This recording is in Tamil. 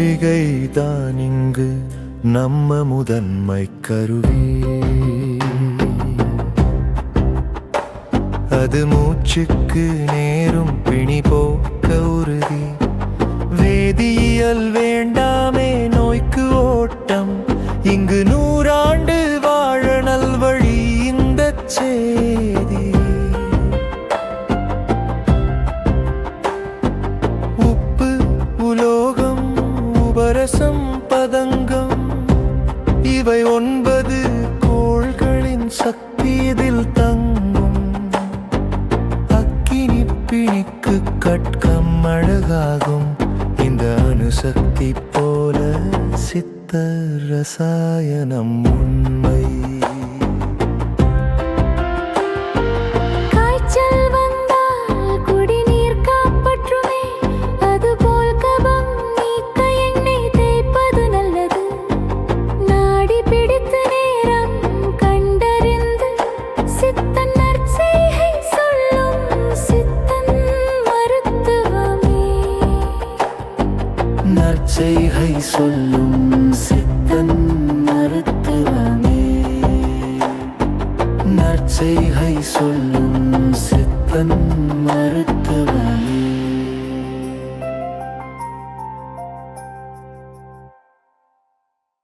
மூலிகை தான் இங்கு நம்ம முதன்மை கருவி. அது மூச்சுக்கு நேரும் பிணி போக்க உறுதி. வேதியியல் வேண்டாமே நோய்க்கு ஓட்டம். இங்கு நூறாண்டு வாழ நல்வழி இந்த சே உபரசம் பதங்கம். இவை ஒன்பது கோள்களின் சக்தி இதில் தங்கும். அக்கினி பிணிக்கு கட்கம் அழகாகும். இந்த அணுசக்தி போல சித்த ரசாயனம் உண்மை. நற்செய்கை சொல்லும் சித்தன் மருத்துவமே நற்செய்கை சொல்லும் சித்தன் மருத்துவ